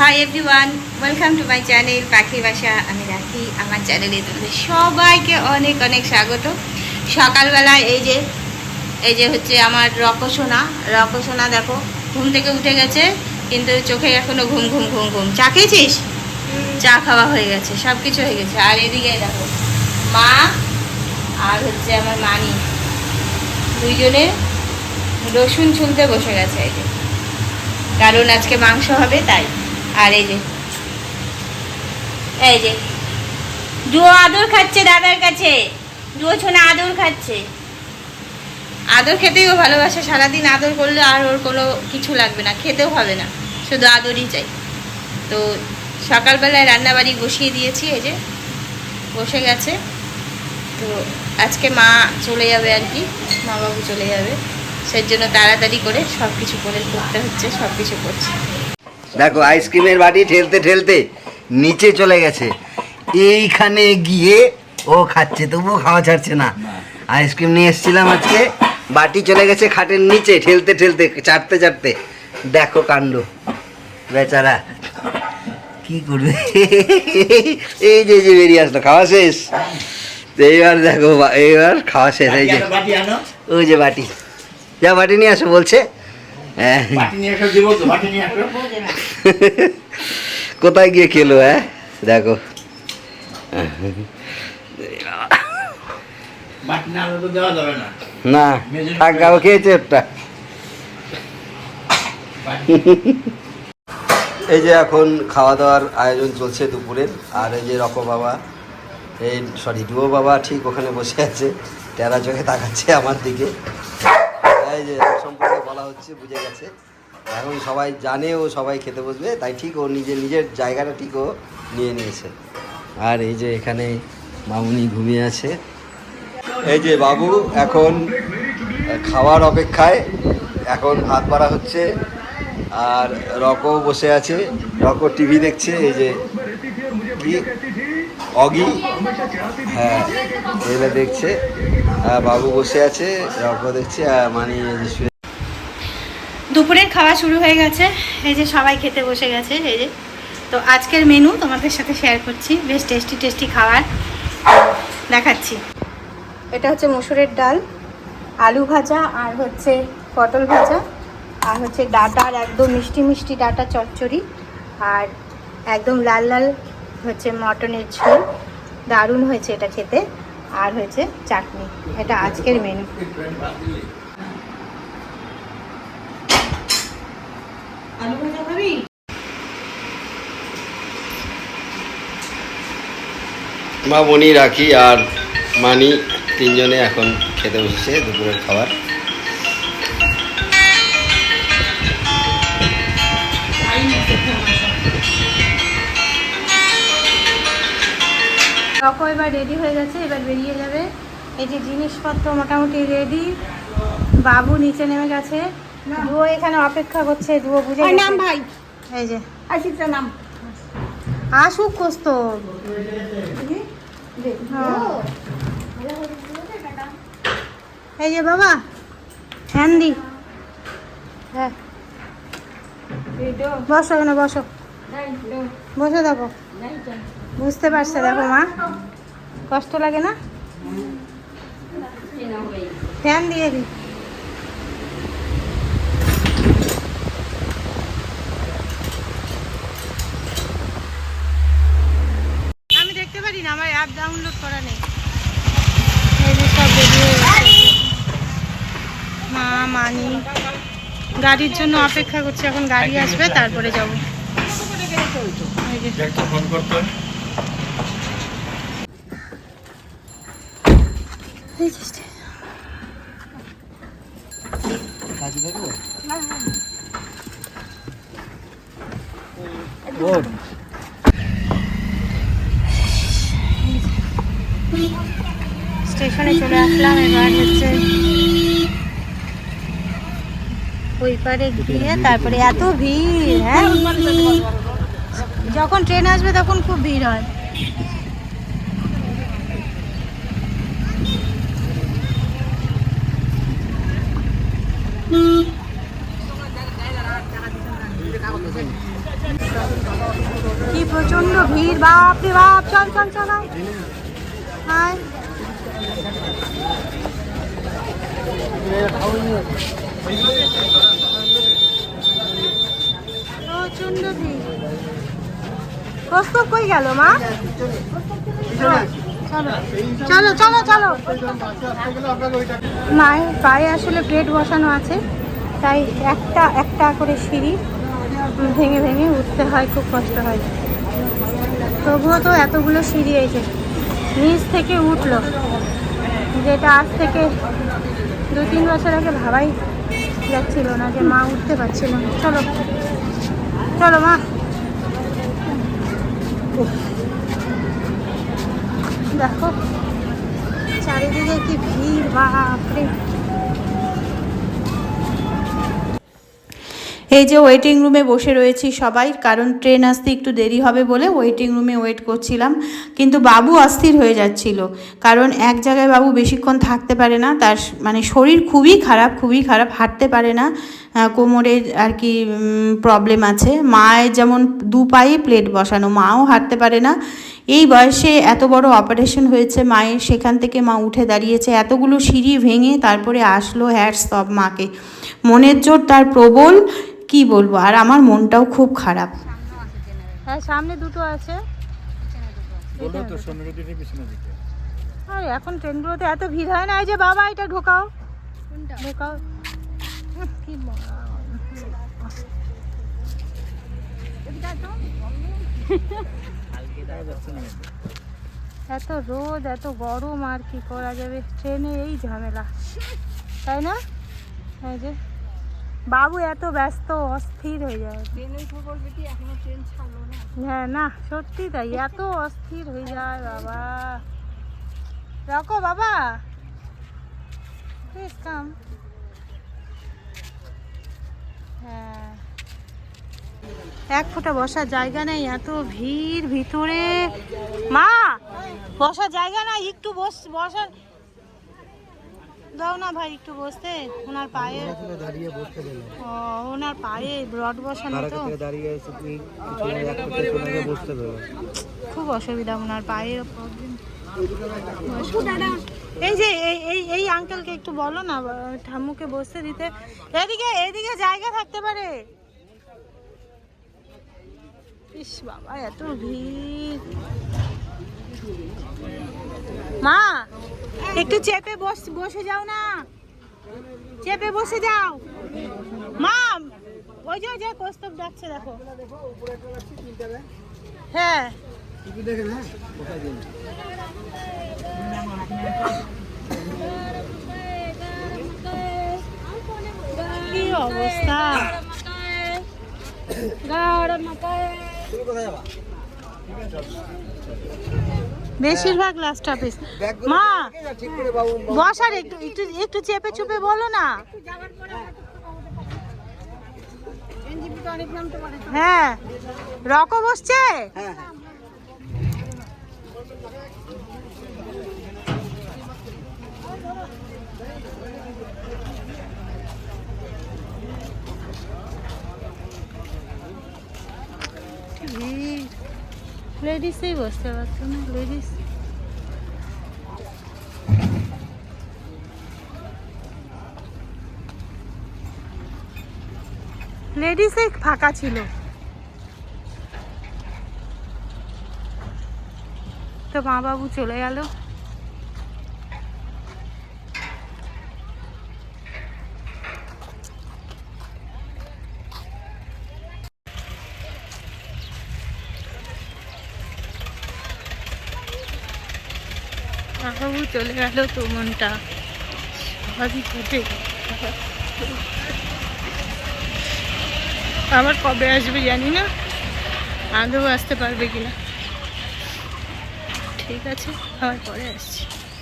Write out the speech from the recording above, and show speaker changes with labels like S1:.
S1: Hi everyone welcome to my channel পাখি বাসা আমি রাখি আমার চ্যানেলে তোমাদের সবাইকে অনেক অনেক স্বাগত। সকালবেলায় এই যে এই যে হচ্ছে আমার রকসোনা। রকসোনা দেখো ঘুম থেকে উঠে গেছে কিন্তু চোখে এখনও ঘুম ঘুম ঘুম ঘুম। চা খেয়েছিস? চা খাওয়া হয়ে গেছে সব কিছু হয়ে গেছে। আর এদিকে দেখো মা আর হচ্ছে আমার মানি দুইজনে রসুন ছুলতে বসে গেছে এই যে। কারণ আজকে মাংস হবে তাই। আর এই যে। এই যে। জুয়ো আদর খাচ্ছে দাদার কাছে। জুয়ো ছোনা আদর খাচ্ছে। আদর খেতেই ও ভালোবাসে, সারাদিন আদর করলে আর ওর কোনো কিছু লাগবে না, খেতেও হবে না, শুধু আদরই চাই। তো সকালবেলায় রান্নাবাড়ি বসিয়ে দিয়েছি, এই যে, বসে গেছে। তো আজকে মা চলে যাবে আর কি, মা বাবু চলে যাবে। সেই জন্য তাড়াতাড়ি করে সব কিছু করে করতে হচ্ছে সব কিছু করছি।
S2: দেখো আইসক্রিমের বাটি ঠেলতে ঠেলতে নিচে চলে গেছে। এইখানে গিয়ে ও খাচ্ছে তবুও খাওয়া ছাড়ছে না। আইসক্রিম নিয়ে এসেছিলাম আজকে। বাটি চলে গেছে খাটের নিচে ঠেলতে ঠেলতে চাটতে চাটতে। দেখো কাণ্ড। বেচারা কি করবে? এই যে এই যে বেরিয়ে আসলো খাওয়া শেষ। এইবার দেখো এইবার খাওয়া শেষ এই যে। ওই যে বাটি। যা বাটি নিয়ে আসো বলছে। কোথায় গিয়ে খেলো হ্যাঁ? দেখো।
S3: না
S2: থাক গাও খেয়েছে এই যে এখন খাওয়া দাওয়ার আয়োজন চলছে দুপুরের আর এই যে রকম বাবা এই সরি ডুয়ো বাবা ঠিক ওখানে বসে আছে টেরা চোখে তাকাচ্ছে আমার দিকে। এই যে বলা হচ্ছে, বুঝে গেছে। এখন সবাই জানে ও সবাই খেতে বসবে, তাই ঠিক ও নিজের নিজের জায়গাটা ঠিক ও নিয়ে নিয়েছে। আর এই যে এখানে মামুনি ঘুমিয়ে আছে। এই যে বাবু এখন খাওয়ার অপেক্ষায়, এখন ভাত বাড়া হচ্ছে, আর রকও বসে আছে রক টিভি দেখছে, এই যে অগি? হ্যাঁ এগুলো দেখছে বাবু বসে আছে রক দেখছে, আর মানে
S1: দুপুরের খাওয়া শুরু হয়ে গেছে। এই যে সবাই খেতে বসে গেছে, এই যে। তো আজকের মেনু তোমাদের সাথে শেয়ার করছি, বেশ টেস্টি টেস্টি খাবার। দেখাচ্ছি। এটা হচ্ছে মসুরের ডাল, আলু ভাজা আর হচ্ছে পটল ভাজা। আর হচ্ছে ডাটার একদম মিষ্টি মিষ্টি ডাটা চচ্চড়ি। আর একদম লাল লাল হচ্ছে মটনের ঝোল। দারুণ হয়েছে এটা খেতে। আর হয়েছে চাটনি। এটা আজকের মেনু আলু ভাজা খাবি
S2: মা মনি রাখি আর মানি তিনজনে এখন খেতে বসেছে দুপুরের খাবার।
S1: রকো এবার রেডি হয়ে গেছে এবার বেরিয়ে যাবে। এই যে জিনিসপত্র মোটামুটি রেডি বাবু নিচে নেমে গেছে। দুয়ো এখানে অপেক্ষা করছে দুয়ো বুঝে
S4: নাম ভাই।
S1: এই যে।
S4: আসিফটা নাম।
S1: আসুক কষ্ট এই যে বাবা হ্যান দি। হ্যাঁ। বসো না বসো। বসে দেখো। বুঝতে পারছে দেখো মা। কষ্ট লাগে না? ফ্যান দিয়ে দি আমি দেখতে পারি না আমার অ্যাপ ডাউনলোড করা নেই। মা মানি। গাড়ির জন্য অপেক্ষা করছি এখন গাড়ি আসবে তারপরে যাব যে
S3: একটা ফোন করতো
S1: এই যে স্টেশনে চলে আসলাম। এবার হচ্ছে ওই পারে গিয়ে তারপরে এত ভিড় হ্যাঁ? যখন ট্রেন আসবে তখন খুব ভিড় হয়।
S4: কি প্রচণ্ড ভিড় বাপ রে বাপ, চল চল চল আয়। আয় প্রচণ্ড ভিড় কস্তব কই গেল মা চলো চলো চলো। মায়ের পায়ে আসলে প্লেট বসানো আছে, তাই একটা একটা করে সিঁড়ি ভেঙে ভেঙে উঠতে হয়, খুব কষ্ট হয়। তবুও তো এতগুলো সিঁড়ি এই নিচ থেকে উঠল। যেটা আজ থেকে দু তিন বছর আগে ভাবাই যাচ্ছিল না যে মা উঠতে পারছিল না। চলো। চলো মা। দেখো, চারিদিকে কি ভিড়, বাপরে।
S1: এই যে ওয়েটিং রুমে বসে রয়েছি সবাই, কারণ ট্রেন আসতে একটু দেরি হবে বলে ওয়েটিং রুমে ওয়েট করছিলাম। কিন্তু বাবু অস্থির হয়ে যাচ্ছিল, কারণ এক জায়গায় বাবু বেশিক্ষণ থাকতে পারে না, তার মানে শরীর খুবই খারাপ খুবই খারাপ, হাঁটতে পারে না। কোমরের আর কি প্রবলেম আছে। মায়ের যেমন দু পায়ে প্লেট বসানো, মাও হাঁটতে পারে না। এই বয়সে এত বড় অপারেশন হয়েছে, মায়ের সেখান থেকে মা উঠে দাঁড়িয়েছে, এতগুলো সিঁড়ি ভেঙে তারপরে আসলো হ্যাটস সব মাকে। মনের জোর তার প্রবল কি বলব? আর আমার মনটাও খুব খারাপ।
S4: হ্যাঁ সামনে দুটো আছে।
S3: বলো তো সামনে দিকে পিছনে দিকে।
S4: আর এখন ট্রেনগুলোতে এত ভিড় হয় না? এই যে বাবা এটা ঢোকাও। ঢোকাও। কি এত রোদ এত গরম আর কি করা যাবে? ট্রেনে এই ঝামেলা। তাই না? এই যে। বাবু এত ব্যস্ত অস্থির হয়ে যায় হ্যাঁ না সত্যি তাই এত অস্থির হয়ে যায় বাবা। রাখো বাবা। প্লিজ কাম হ্যাঁ। এক ফোঁটা বসার জায়গা নেই এত ভিড় ভিতরে। মা বসার জায়গা নাই একটু বস বসার দাও না ভাই একটু বসতে। ওনার পায়ে
S2: দাঁড়িয়ে বসতে দিলাম
S4: ও ওনার পায়ে রড বসানো তো।
S2: দাঁড়িয়ে তুমি বসতে দিলাম
S4: খুব অসুবিধা ওনার প্রবলেম এই যে এই এই আঙ্কেলকে একটু বলো না ঠাম্মুকে বসতে দিতে। এদিকে এদিকে জায়গা থাকতে পারে। ইস বাবা এত ভিড়। মা একটু চেপে বস বসে যাও না। চেপে বসে যাও। মা ওই যে ওই যে কৌস্তব ডাকছে দেখো। হ্যাঁ। কি অবস্থা? বেশিরভাগ লাস্ট অফিস মা বসার একটু একটু একটু চেপে চুপে বলো না। হ্যাঁ রক বসছে? লেডিসই বসতে পারতো না লেডিস লেডিসে ফাঁকা ছিল। তো মা বাবু চলে গেল। বাবু চলে গেল তো মনটা। সবাই কেটে আবার কবে আসবে জানি না। আদৌ আসতে পারবে কিনা। ঠিক আছে, আবার পরে আসছি।